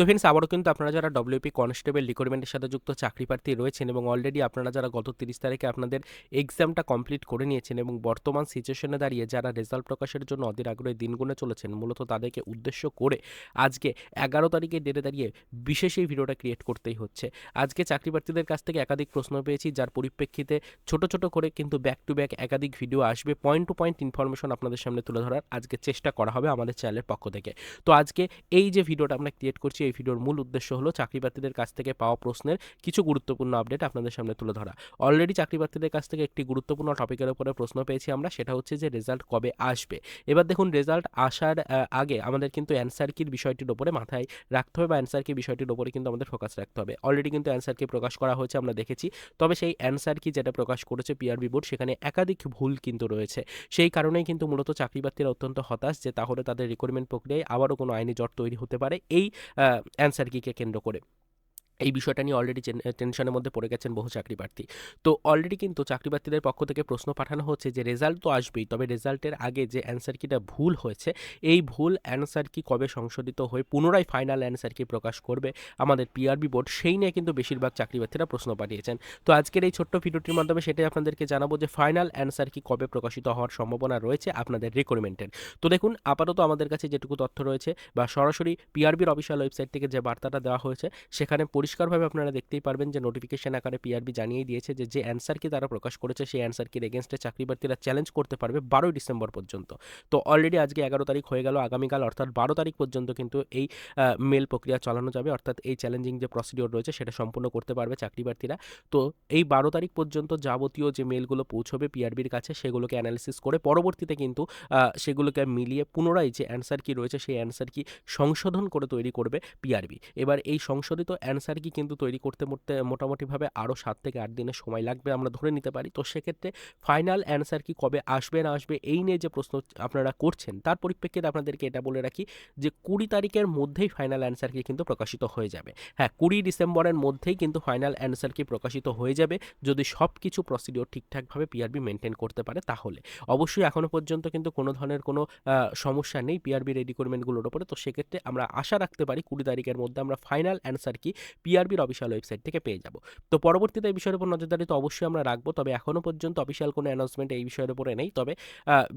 তো ফ্রেন্ডস আবারও কিন্তু আপনারা যারা ডব্লিউপি কনস্টেবল রিক্রুটমেন্টের সাথে যুক্ত চাকরি প্রার্থী রয়েছেন এবং অলরেডি আপনারা যারা গত তিরিশ তারিখে আপনাদের এক্সামটা কমপ্লিট করে নিয়েছেন এবং বর্তমান সিচুয়েশনে দাঁড়িয়ে যারা রেজাল্ট প্রকাশের জন্য অধীর আগ্রহে দিন গুনে চলেছেন, মূলত তাদেরকে উদ্দেশ্য করে আজকে এগারো তারিখে ডেটে দাঁড়িয়ে বিশেষ এই ভিডিওটা ক্রিয়েট করতেই হচ্ছে। আজকে চাকরি প্রার্থীদের কাছ থেকে একাধিক প্রশ্ন পেয়েছি, যার পরিপ্রেক্ষিতে ছোট ছোট করে কিন্তু ব্যাক টু ব্যাক একাধিক ভিডিও আসবে। পয়েন্ট টু পয়েন্ট ইনফরমেশন আপনাদের সামনে তুলে ধরার আজকে চেষ্টা করা হবে আমাদের চ্যানেলের পক্ষ থেকে। তো আজকে এই যে ভিডিওটা আমরা ক্রিয়েট করছি এই ভিডিওর মূল উদ্দেশ্য হলো চাকরি প্রার্থীদের কাছ থেকে পাওয়া প্রশ্নের কিছু গুরুত্বপূর্ণ আপডেট আপনাদের সামনে তুলে ধরা। অলরেডি চাকরি প্রার্থীদের কাছ থেকে একটি গুরুত্বপূর্ণ টপিকের উপরে প্রশ্ন পেয়েছি আমরা, সেটা হচ্ছে যে রেজাল্ট কবে আসবে। এবার দেখুন রেজাল্ট আসার আগে আমাদের কিন্তু অ্যান্সার কির বিষয়টির উপরে মাথায় রাখতে হবে বা অ্যান্সার কি বিষয়টির উপরে কিন্তু আমাদের ফোকাস রাখতে হবে। অলরেডি কিন্তু অ্যান্সার কি প্রকাশ করা হয়েছে, আমরা দেখেছি। তবে সেই অ্যান্সার কি যেটা প্রকাশ করেছে পিআরবি বোর্ড সেখানে একাধিক ভুল কিন্তু রয়েছে। সেই কারণেই কিন্তু মূলত চাকরি প্রার্থীরা অত্যন্ত হতাশ যে তাহলে তাদের রিক্রুটমেন্ট প্রক্রিয়ায় আবারও কোনো আইনি জট তৈরি হতে পারে। এই অ্যান্সার কিকে কেন্দ্র করে এই বিষয়টা নিয়ে অলরেডি টেনশনের মধ্যে পড়ে গেছেন বহু চাকরি প্রার্থী তো অলরেডি কিন্তু চাকরি প্রার্থীদের পক্ষ থেকে প্রশ্ন পাঠানো হচ্ছে যে রেজাল্ট তো আসবেই, তবে রেজাল্টের আগে যে অ্যান্সার কিটা ভুল হয়েছে, এই ভুল অ্যান্সার কি কবে সংশোধিত হয়ে পুনরায় ফাইনাল অ্যান্সার কি প্রকাশ করবে আমাদের পিআরবি বোর্ড সেই নিয়ে কিন্তু বেশিরভাগ চাকরি প্রার্থীরা প্রশ্ন পাঠিয়েছেন। তো আজকের এই ছোট্ট ভিডিওটির মাধ্যমে সেটাই আপনাদেরকে জানাব যে ফাইনাল অ্যান্সার কি কবে প্রকাশিত হওয়ার সম্ভাবনা রয়েছে আপনাদের রিক্রুটমেন্টের তো দেখুন, আপাতত আমাদের কাছে যেটুকু তথ্য রয়েছে, বা সরাসরি পিআরবির অফিসিয়াল ওয়েবসাইট থেকে যে বার্তাটা দেওয়া হয়েছে, সেখানে পরিষ্কারভাবে আপনারা দেখতেই পারবেন যে নোটিফিকেশন আকারে পিআরবি জানিয়ে দিয়েছে যে যে অ্যান্সার কি তারা প্রকাশ করেছে, সেই অ্যান্সার কির এগেনস্টে চাকরি প্রার্থীরা চ্যালেঞ্জ করতে পারবে বারোই ডিসেম্বর পর্যন্ত। তো অলরেডি আজকে এগারো তারিখ হয়ে গেল, আগামীকাল অর্থাৎ বারো তারিখ পর্যন্ত কিন্তু এই মেল প্রক্রিয়া চালানো যাবে। অর্থাৎ এই চ্যালেঞ্জিং যে প্রসিডিওর রয়েছে সেটা সম্পূর্ণ করতে পারবে চাকরি প্রার্থীরা। তো এই বারো তারিখ পর্যন্ত যাবতীয় যে মেলগুলো পৌঁছবে পিআরবির কাছে, সেগুলোকে অ্যানালিসিস করে পরবর্তীতে কিন্তু সেগুলোকে মিলিয়ে পুনরায় যে অ্যান্সার কি রয়েছে, সেই অ্যান্সার কি সংশোধন করে তৈরি করবে পিআরবি এবার এই সংশোধিত অ্যান্সার কি কিন্তু তৈরি করতে মোটে মোটামুটিভাবে আরও সাত থেকে আট দিনের সময় লাগবে আমরা ধরে নিতে পারি। তো সেক্ষেত্রে ফাইনাল অ্যান্সার কি কবে আসবে না আসবে এই নিয়ে যে প্রশ্ন আপনারা করছেন, তার পরিপ্রেক্ষিতে আপনাদেরকে এটা বলে রাখি যে কুড়ি তারিখের মধ্যেই ফাইনাল অ্যান্সার কি কিন্তু প্রকাশিত হয়ে যাবে। হ্যাঁ কুড়ি ডিসেম্বরের মধ্যেই কিন্তু ফাইনাল অ্যান্সার কি প্রকাশিত হয়ে যাবে। যদি সব কিছু প্রসিডিওর ঠিকঠাকভাবে পিআরবি মেনটেন করতে পারে তাহলে। অবশ্যই এখনও পর্যন্ত কিন্তু কোনো ধরনের কোনো সমস্যা নেই পিআরবি রিকোয়ারমেন্টগুলোর উপরে তো সেক্ষেত্রে আমরা আশা রাখতে পারি কুড়ি তারিখের মধ্যে আমরা ফাইনাল অ্যান্সার কি পিআরবির অফিসিয়াল ওয়েবসাইট থেকে পেয়ে যাব। তো পরবর্তীতে এই বিষয়ের উপর নজরদারি তো অবশ্যই আমরা রাখব, তবে এখনও পর্যন্ত অফিসিয়াল কোনো অ্যানাউন্সমেন্ট এই বিষয়ের উপরে নেই। তবে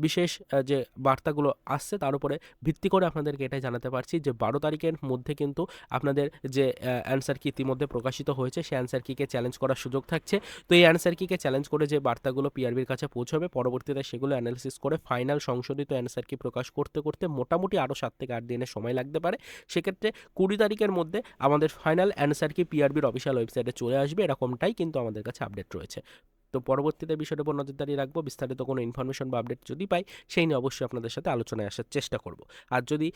বিশেষ যে বার্তাগুলো আসছে তার উপরে ভিত্তি করে আপনাদেরকে এটাই জানাতে পারছি যে বারো তারিখের মধ্যে কিন্তু আপনাদের যে অ্যান্সার কি ইতিমধ্যে প্রকাশিত হয়েছে সেই অ্যান্সার কিকে চ্যালেঞ্জ করার সুযোগ থাকছে। তো এই অ্যান্সার কিকে চ্যালেঞ্জ করে যে বার্তাগুলো পিআরবির কাছে পৌঁছবে, পরবর্তীতে সেগুলো অ্যানালিসিস করে ফাইনাল সংশোধিত অ্যান্সার কি প্রকাশ করতে করতে মোটামুটি আরও সাত থেকে আট দিনের সময় লাগতে পারে। সেক্ষেত্রে কুড়ি তারিখের মধ্যে আমাদের ফাইনাল অ্যান্সার কি পিআরবির অফিসিয়াল ওয়েবসাইটে চলে আসবে, এরকমটাই কিন্তু আমাদের কাছে আপডেট রয়েছে। তো পরবর্তীতে বিষয়টার উপর নজরদারি রাখব, বিস্তারিত কোনো ইনফরমেশন বা আপডেট যদি পাই, সেই নিয়ে অবশ্যই আপনাদের সাথে আলোচনায় আসার চেষ্টা করব। আর যদি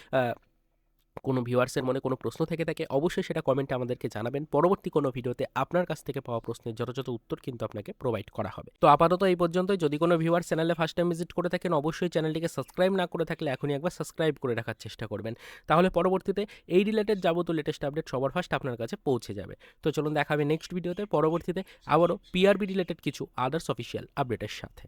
কোনো ভিউয়ার্সের মনে কোনো প্রশ্ন থেকে থাকে, অবশ্যই সেটা কমেন্টে আমাদেরকে জানাবেন। পরবর্তী কোনো ভিডিওতে আপনার কাছ থেকে পাওয়া প্রশ্নের যথাযথ উত্তর কিন্তু আপনাকে প্রোভাইড করা হবে। তো আপাতত এই পর্যন্তই। যদি কোনো ভিউয়ার চ্যানেলে ফার্স্ট টাইম ভিজিট করে থাকেন, অবশ্যই চ্যানেলটিকে সাবস্ক্রাইব না করে থাকলে এখনই একবার সাবস্ক্রাইব করে রাখার চেষ্টা করবেন। তাহলে পরবর্তীতে এই রিলেটেড যাবতীয় লেটেস্ট আপডেট সবার ফার্স্ট আপনার কাছে পৌঁছে যাবে। তো চলুন দেখাবে নেক্সট ভিডিওতে পরবর্তীতে আবারও পিআরবি রিলেটেড কিছু আদার্স অফিসিয়াল আপডেটের সাথে।